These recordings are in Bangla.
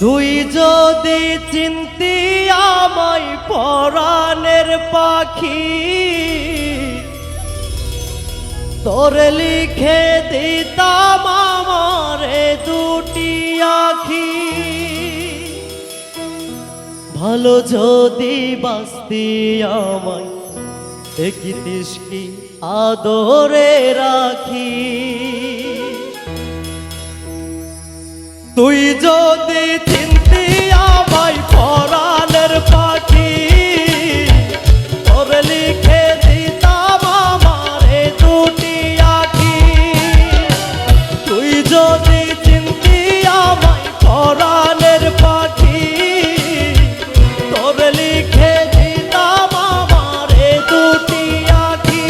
তুই যদি চিন্তি আমায় পরাণের পাখি, তোর লিখে দিতাম আমারে দুটি আখি। ভালো যদি বাস্তি আমায় দেখিতিস কি আদরে রাখি? তুই যদি চিন্তি আমায় পরাণের পাখি, তোর লিখে দিতাম আমারে দুটি আখি। তুই যদি চিন্তি আমায় পরাণের পাখি, তোর লিখে দিতাম আমারে দুটি আখি।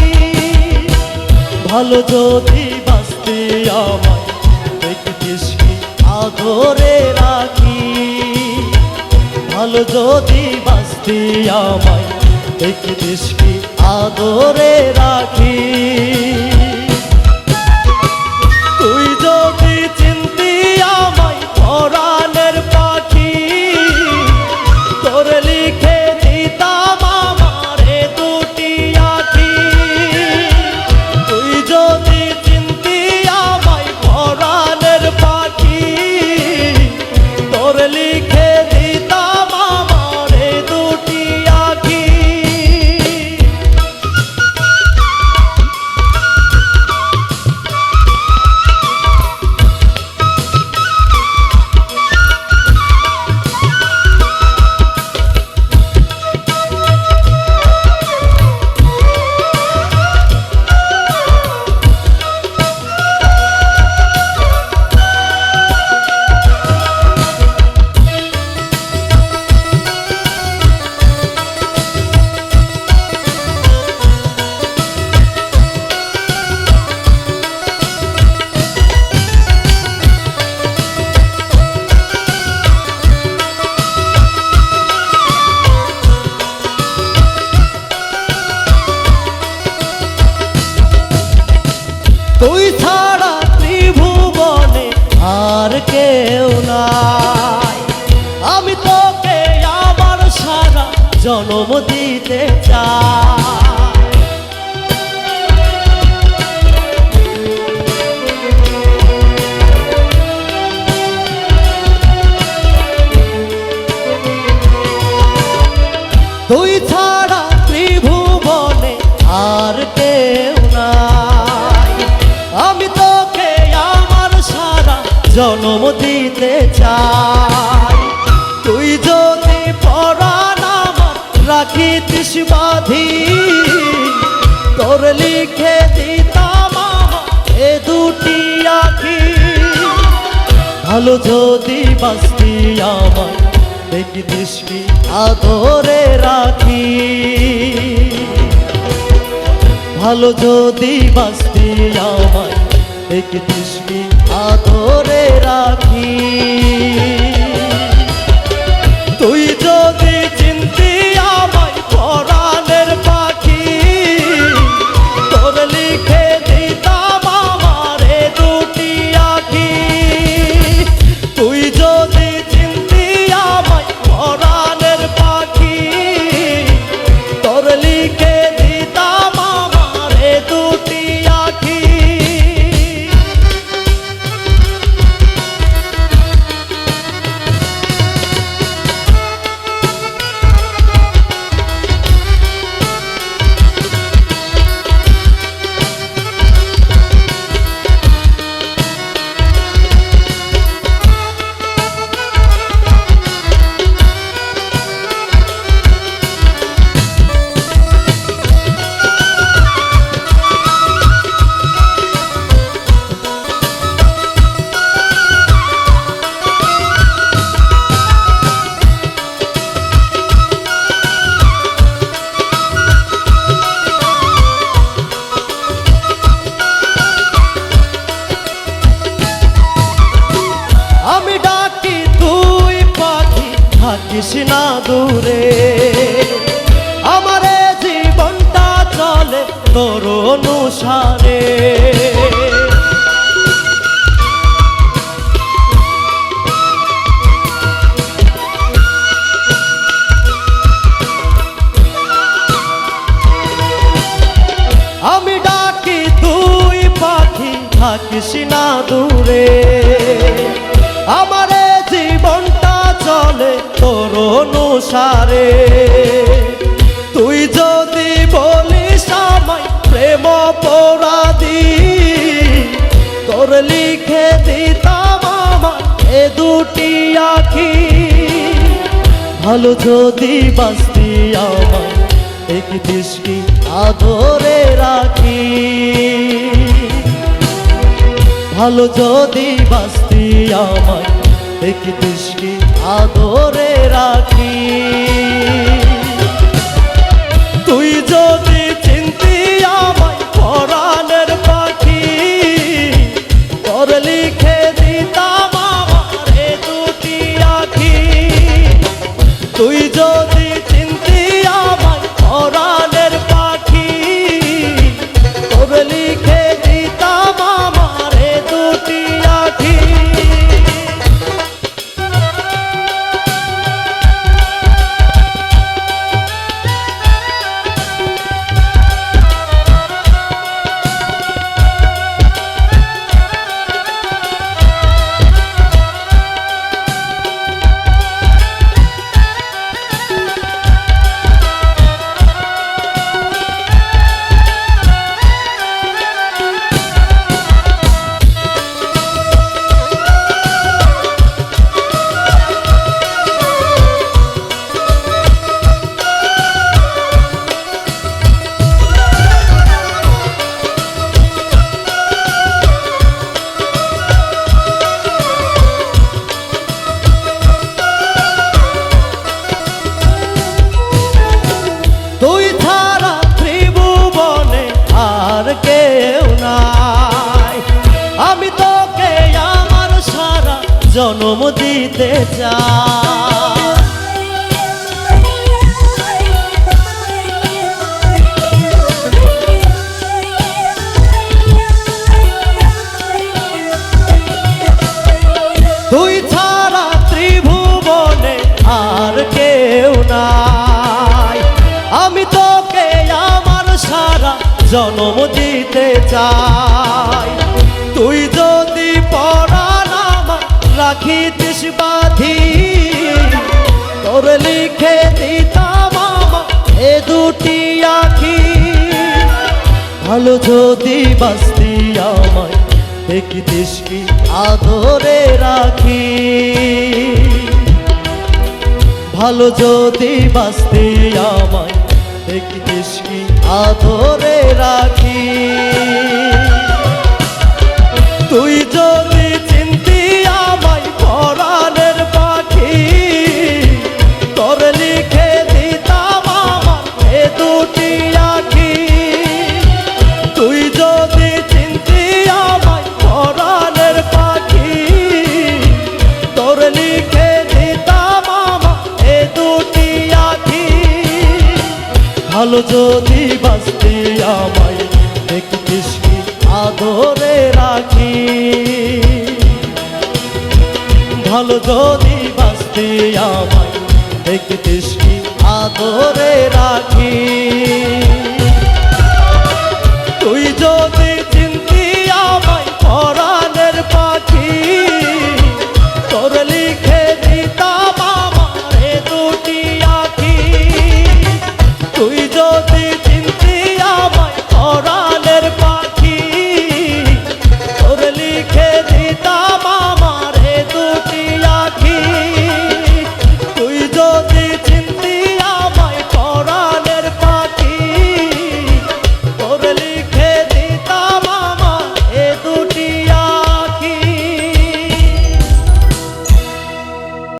ভালো যদি আদরে রাখি। ভালো যদি বাঁচতে আমায় একটি দৃষ্টি আদরে রাখি। কেউ নাই। আমি তোকে আমার সারা জন্ম দিতে চাই। জন্ম দিতে চাই। তুই যদি পরাণ রাখিতিস বাধি, তোর লিখে দিতাম এ দুটি আখি। ভালো যদি বাঁচতি আমার দেখি দৃষ্টি আদরে রাখি। ভালো যদি বাঁচতি আমার দেখি দৃষ্টি আদরে রাখি। তুই যদি রাখিস না দূরে। আমার জীবনটা চলে তোর অনুসারে। আমি ডাকি তুই পাখি, থাকিস না দূরে। আমার অনুসারে। তুই যদি বলিস আমায় প্রেম পরাদি তোর লিখে দিতাম আমার এ দুটি আখি। ভালো যদি বাঁচতি আমার দেখিস কি আদরে রাখি। ভালো যদি বাঁচতি আমায় দেখিস কি আদরে রাখি। তুই যদি তোকে আমার সারা জন্ম দিতে চাই। রাখিতিস বাধি। তোর লিখে দিতাম এ দুটি আখি। ভালো যদি বাঁচতি আমায়, দেখিতিস কি আদরে রাখি। ভালো যদি বাঁচতি আমায়, দেখিতিস কি আদরে রাখি। যদি বাঁচতে আমায় দেখতিস কি আদরে রাখি? ভালো যদি বাঁচতে আমায় দেখতিস কি আদরে রাখি?